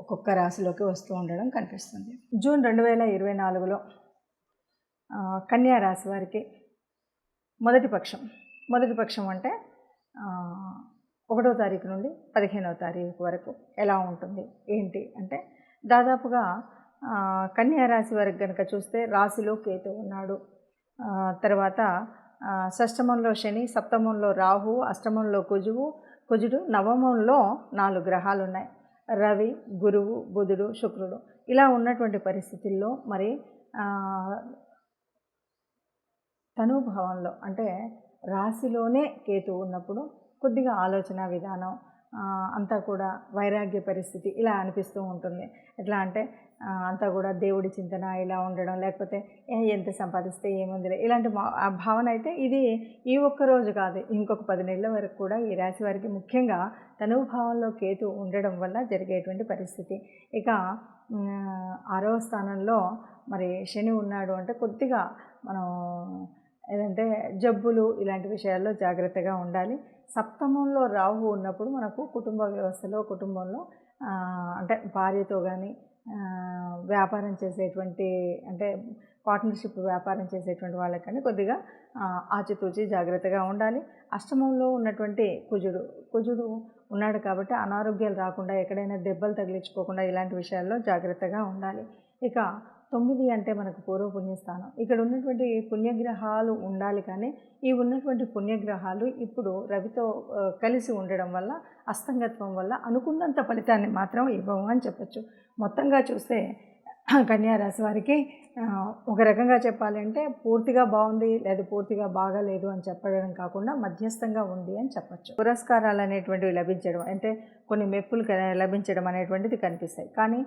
ఒక్కొక్క రాశిలోకి వస్తూ ఉండడం కనిపిస్తుంది. జూన్ రెండు వేల ఇరవై నాలుగులో కన్యా రాశి వారికి మొదటి పక్షం. మొదటి పక్షం అంటే ఒకటో తారీఖు నుండి పదిహేనవ తారీఖు వరకు ఎలా ఉంటుంది? ఏంటి అంటే దాదాపుగా కన్యా రాశి వారికి కనుక చూస్తే రాశిలో కేతు ఉన్నాడు. తర్వాత షష్టమంలో శని సప్తమంలో రాహు అష్టమంలో కుజువు కుజుడు నవమంలో నాలుగు గ్రహాలు ఉన్నాయి రవి గురువు బుధుడు శుక్రుడు ఇలా ఉన్నటువంటి పరిస్థితుల్లో మరి తనుభావంలో అంటే రాశిలోనే కేతు ఉన్నప్పుడు కొద్దిగా ఆలోచన విధానం అంతా కూడా వైరాగ్య పరిస్థితి ఇలా అనిపిస్తూ ఉంటుంది. ఎట్లా అంటే అంతా కూడా దేవుడి చింతన ఇలా ఉండడం లేకపోతే ఎంత సంపాదిస్తే ఏముంది ఇలాంటి ఆ భావన అయితే ఇది ఈ ఒక్క రోజు కాదు ఇంకొక పది నెలల వరకు కూడా ఈ రాశి వారికి ముఖ్యంగా తనుభావంలో కేతు ఉండడం వల్ల జరిగేటువంటి పరిస్థితి. ఇక ఆరవ స్థానంలో మరి శని ఉన్నాడు అంటే కొద్దిగా మనం ఏదంటే జబ్బులు ఇలాంటి విషయాల్లో జాగ్రత్తగా ఉండాలి. సప్తమంలో రాహు ఉన్నప్పుడు మనకు కుటుంబ వ్యవస్థలో కుటుంబంలో అంటే భార్యతో కానీ వ్యాపారం చేసేటువంటి అంటే పార్ట్నర్షిప్ వ్యాపారం చేసేటువంటి వాళ్ళకి కానీ కొద్దిగా ఆచితూచి జాగ్రత్తగా ఉండాలి. అష్టమంలో ఉన్నటువంటి కుజుడు కుజుడు ఉన్నాడు కాబట్టి అనారోగ్యాలు రాకుండా ఎక్కడైనా దెబ్బలు తగిలించుకోకుండా ఇలాంటి విషయాల్లో జాగ్రత్తగా ఉండాలి. ఇక తొమ్మిది అంటే మనకు పూర్వ పుణ్యస్థానం ఇక్కడ ఉన్నటువంటి పుణ్యగ్రహాలు ఉండాలి కానీ ఈ ఉన్నటువంటి పుణ్యగ్రహాలు ఇప్పుడు రవితో కలిసి ఉండడం వల్ల అస్తంగత్వం వల్ల అనుకున్నంత ఫలితాన్ని మాత్రం ఇవ్వము అని చెప్పొచ్చు. మొత్తంగా చూస్తే కన్యారాశి వారికి ఒక రకంగా చెప్పాలంటే పూర్తిగా బాగుంది లేదా పూర్తిగా బాగాలేదు అని చెప్పడం కాకుండా మధ్యస్థంగా ఉంది అని చెప్పచ్చు. పురస్కారాలు అనేటువంటివి లభించడం అంటే కొన్ని మెప్పులు క- లభించడం అనేటువంటిది కనిపిస్తాయి. కానీ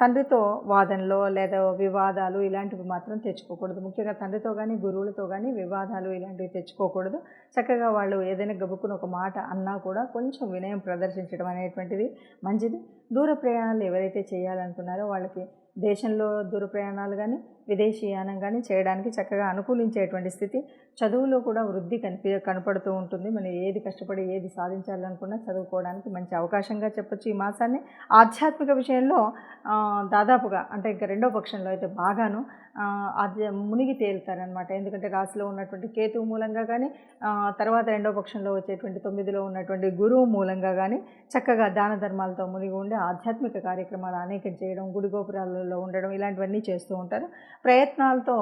తండ్రితో వాదనలో లేదా వివాదాలు ఇలాంటివి మాత్రం తెచ్చుకోకూడదు. ముఖ్యంగా తండ్రితో కానీ గురువులతో కానీ వివాదాలు ఇలాంటివి తెచ్చుకోకూడదు. చక్కగా వాళ్ళు ఏదైనా గబుక్కుని ఒక మాట అన్నా కూడా కొంచెం వినయం ప్రదర్శించడం అనేటువంటిది మంచిది. దూర ప్రయాణాలు ఎవరైతే చేయాలనుకున్నారో వాళ్ళకి దేశంలో దూర ప్రయాణాలు కానీ విదేశీయానం కానీ చేయడానికి చక్కగా అనుకూలించేటువంటి స్థితి చదువులో కూడా వృద్ధి కనిపి కనపడుతూ ఉంటుంది. మనం ఏది కష్టపడి ఏది సాధించాలనుకున్నా చదువుకోవడానికి మంచి అవకాశంగా చెప్పొచ్చు ఈ మాసాన్ని. ఆధ్యాత్మిక విషయంలో దాదాపుగా అంటే ఇంకా రెండో పక్షంలో అయితే బాగాను. మునిగి తేలుతారనమాట ఎందుకంటే రాశిలో ఉన్నటువంటి కేతువు మూలంగా కానీ తర్వాత రెండో పక్షంలో వచ్చేటువంటి తొమ్మిదిలో ఉన్నటువంటి గురువు మూలంగా కానీ చక్కగా దాన ధర్మాలతో మునిగి ఉండి ఆధ్యాత్మిక కార్యక్రమాలు అనేకం చేయడం గుడి గోపురాలలో ఉండడం ఇలాంటివన్నీ చేస్తూ ఉంటారు. ప్రయత్నాలతో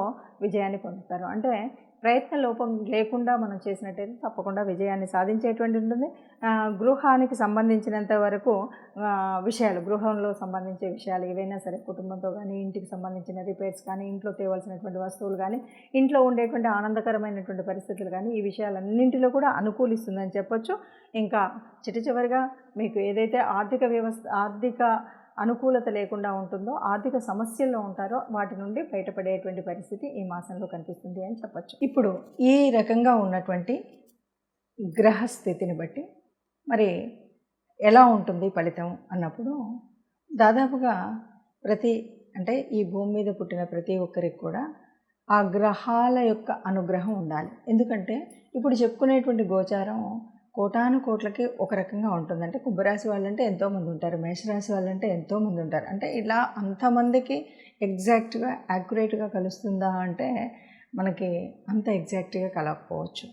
విజయాన్ని పొందుతారు. అంటే ప్రయత్న లోపం లేకుండా మనం చేసినట్టయితే తప్పకుండా విజయాన్ని సాధించేటువంటి ఉంటుంది. గృహానికి సంబంధించినంత వరకు విషయాలు గృహంలో సంబంధించే విషయాలు ఏవైనా సరే కుటుంబంతో కానీ ఇంటికి సంబంధించిన రిపేర్స్ కానీ ఇంట్లో తేవాల్సినటువంటి వస్తువులు కానీ ఇంట్లో ఉండేటువంటి ఆనందకరమైనటువంటి పరిస్థితులు కానీ ఈ విషయాలన్నింటిలో కూడా అనుకూలిస్తుందని చెప్పొచ్చు. ఇంకా చిట చివరిగా మీకు ఏదైతే ఆర్థిక వ్యవస్థ ఆర్థిక అనుకూలత లేకుండా ఉంటుందో ఆర్థిక సమస్యల్లో ఉంటారో వాటి నుండి బయటపడేటువంటి పరిస్థితి ఈ మాసంలో కనిపిస్తుంది అని చెప్పచ్చు. ఇప్పుడు ఈ రకంగా ఉన్నటువంటి గ్రహ స్థితిని బట్టి మరి ఎలా ఉంటుంది ఫలితం అన్నప్పుడు దాదాపుగా ప్రతి అంటే ఈ భూమి మీద పుట్టిన ప్రతి ఒక్కరికి కూడా ఆ గ్రహాల యొక్క అనుగ్రహం ఉండాలి. ఎందుకంటే ఇప్పుడు చెప్పుకునేటువంటి గోచారం కోటాను కోట్లకి ఒక రకంగా ఉంటుంది. అంటే కుంభరాశి వాళ్ళంటే ఎంతోమంది ఉంటారు. మేషరాశి వాళ్ళంటే ఎంతోమంది ఉంటారు. అంటే ఇలా అంతమందికి ఎగ్జాక్ట్గా యాక్యురేట్గా కలుస్తుందా అంటే మనకి అంత ఎగ్జాక్ట్గా కలగకపోవచ్చు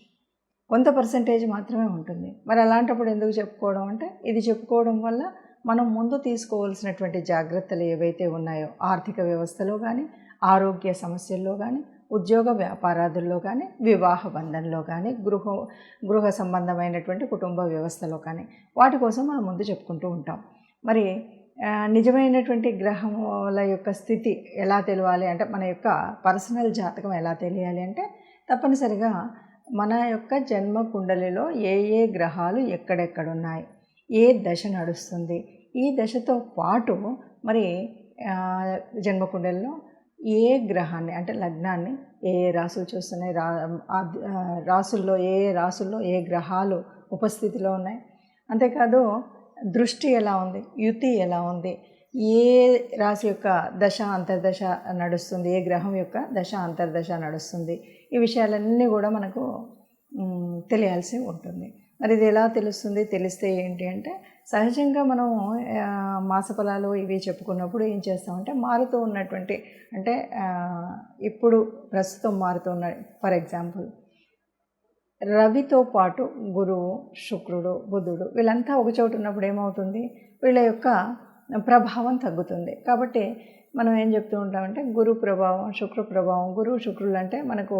కొంత పర్సంటేజ్ మాత్రమే ఉంటుంది. మరి అలాంటప్పుడు ఎందుకు చెప్పుకోవడం అంటే ఇది చెప్పుకోవడం వల్ల మనం ముందు తీసుకోవాల్సినటువంటి జాగ్రత్తలు ఏవైతే ఉన్నాయో ఆర్థిక వ్యవస్థలో కానీ ఆరోగ్య సమస్యల్లో కానీ ఉద్యోగ వ్యాపారాదుల్లో కానీ వివాహ బంధంలో కానీ గృహ గృహ సంబంధమైనటువంటి కుటుంబ వ్యవస్థలో కానీ వాటి కోసం మనం ముందు చెప్పుకుంటూ ఉంటాం. మరి నిజమైనటువంటి గ్రహముల యొక్క స్థితి ఎలా తెలియాలి అంటే మన యొక్క పర్సనల్ జాతకం ఎలా తెలియాలి అంటే తప్పనిసరిగా మన యొక్క జన్మ కుండలిలో ఏ ఏ గ్రహాలు ఎక్కడెక్కడ ఉన్నాయి ఏ దశ నడుస్తుంది ఈ దశతో పాటు మరి ఆ, జన్మ కుండలిలో ఏ గ్రహాన్ని అంటే లగ్నాన్ని ఏ ఏ రాసులు చూస్తున్నాయి? రా రాసుల్లో ఏ ఏ రాసుల్లో ఏ గ్రహాలు ఉపస్థితిలో ఉన్నాయి? అంతేకాదు దృష్టి ఎలా ఉంది? యుతి ఎలా ఉంది? ఏ రాశి యొక్క దశ అంతర్దశ నడుస్తుంది? ఏ గ్రహం యొక్క దశ అంతర్దశ నడుస్తుంది? ఈ విషయాలన్నీ కూడా మనకు తెలియాల్సి ఉంటుంది. మరి ఇది ఎలా తెలుస్తుంది? తెలిస్తే ఏంటి అంటే సహజంగా మనం మాసఫలాలు ఇవి చెప్పుకున్నప్పుడు ఏం చేస్తామంటే మారుతూ ఉన్నటువంటి అంటే ఇప్పుడు ప్రస్తుతం మారుతూ ఉన్న ఫర్ ఎగ్జాంపుల్ రవితో పాటు గురువు శుక్రుడు బుధుడు వీళ్ళంతా ఒక చోటు ఉన్నప్పుడు ఏమవుతుంది? వీళ్ళ యొక్క ప్రభావం తగ్గుతుంది. కాబట్టి మనం ఏం చెప్తూ ఉంటామంటే గురు ప్రభావం శుక్ర ప్రభావం గురువు శుక్రులు అంటే మనకు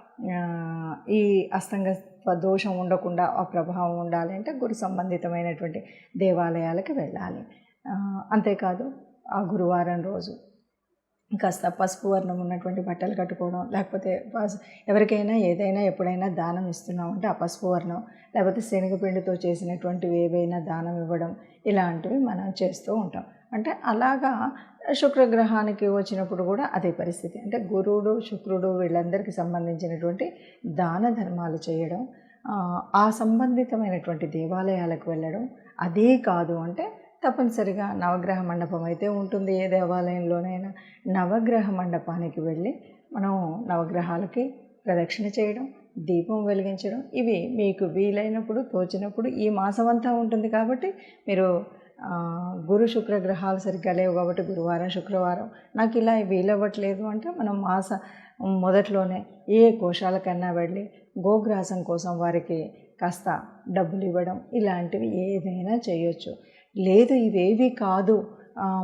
ఈ అస్తంగత్వ దోషం ఉండకుండా ఆ ప్రభావం ఉండాలి అంటే గురు సంబంధితమైనటువంటి దేవాలయాలకు వెళ్ళాలి. అంతేకాదు ఆ గురువారం రోజు కాస్త పసుపు వర్ణం ఉన్నటువంటి బట్టలు కట్టుకోవడం లేకపోతే ఎవరికైనా ఏదైనా ఎప్పుడైనా దానం ఇస్తున్నామంటే ఆ పసుపు వర్ణం లేకపోతే శనగపిండితో చేసినటువంటివి ఏవైనా దానం ఇవ్వడం ఇలాంటివి మనం చేస్తూ ఉంటాం. అంటే అలాగా శుక్రగ్రహానికి వచ్చినప్పుడు కూడా అదే పరిస్థితి. అంటే గురువుడు శుక్రుడు వీళ్ళందరికీ సంబంధించినటువంటి దాన ధర్మాలు చేయడం ఆ, సంబంధితమైనటువంటి దేవాలయాలకు వెళ్ళడం అదే కాదు అంటే తప్పనిసరిగా నవగ్రహ మండపం అయితే ఉంటుంది ఏ దేవాలయంలోనైనా. నవగ్రహ మండపానికి వెళ్ళి మనం నవగ్రహాలకి ప్రదక్షిణ చేయడం దీపం వెలిగించడం ఇవి మీకు వీలైనప్పుడు తోచినప్పుడు ఈ మాసం అంతా ఉంటుంది కాబట్టి మీరు గురు శుక్ర గ్రహాలు సరిగ్గా లేవు కాబట్టి గురువారం శుక్రవారం. నాకు ఇలా వీలవ్వట్లేదు అంటే మనం మాస మొదట్లోనే ఏ కోశాలకన్నా వెళ్ళి గోగ్రాసం కోసం వారికి కాస్త డబ్బులు ఇవ్వడం ఇలాంటివి ఏదైనా చేయొచ్చు. లేదు ఇవేవి కాదు.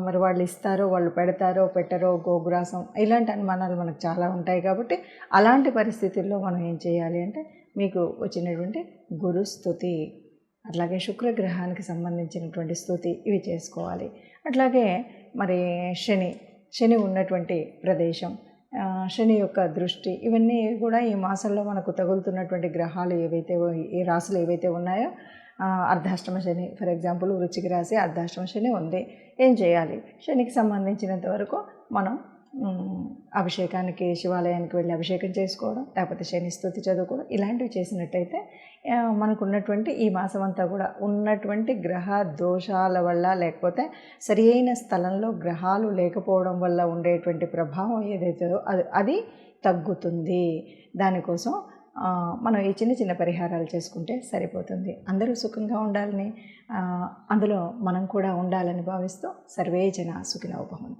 మరి వాళ్ళు ఇస్తారో వాళ్ళు పెడతారో పెట్టరో గోగ్రాసం ఇలాంటి అనుమానాలు మనకు చాలా ఉంటాయి కాబట్టి అలాంటి పరిస్థితుల్లో మనం ఏం చేయాలి అంటే మీకు వచ్చినటువంటి గురుస్థుతి. అట్లాగే శుక్రగ్రహానికి సంబంధించినటువంటి స్థుతి ఇవి చేసుకోవాలి. అట్లాగే మరి శని శని ఉన్నటువంటి ప్రదేశం శని యొక్క దృష్టి ఇవన్నీ కూడా ఈ మాసంలో మనకు తగులుతున్నటువంటి గ్రహాలు ఏవైతే ఈ రాశులు ఏవైతే ఉన్నాయో అర్ధాష్టమ శని ఫర్ ఎగ్జాంపుల్ వృచ్చిక రాశి అర్ధాష్టమ శని ఉంది. ఏం చేయాలి? శనికి సంబంధించినంత వరకు మనం అభిషేకానికి శివాలయానికి వెళ్ళి అభిషేకం చేసుకోవడం లేకపోతే శని స్థుతి చదువుకోవడం ఇలాంటివి చేసినట్టయితే మనకు ఉన్నటువంటి ఈ మాసం అంతా కూడా ఉన్నటువంటి గ్రహ దోషాల వల్ల లేకపోతే సరి అయిన స్థలంలో గ్రహాలు లేకపోవడం వల్ల ఉండేటువంటి ప్రభావం ఏదైతే అది అది తగ్గుతుంది. దానికోసం మనం ఈ చిన్న చిన్న పరిహారాలు చేసుకుంటే సరిపోతుంది. అందరూ సుఖంగా ఉండాలని అందులో మనం కూడా ఉండాలని భావిస్తూ సర్వే జన సుఖినోభవం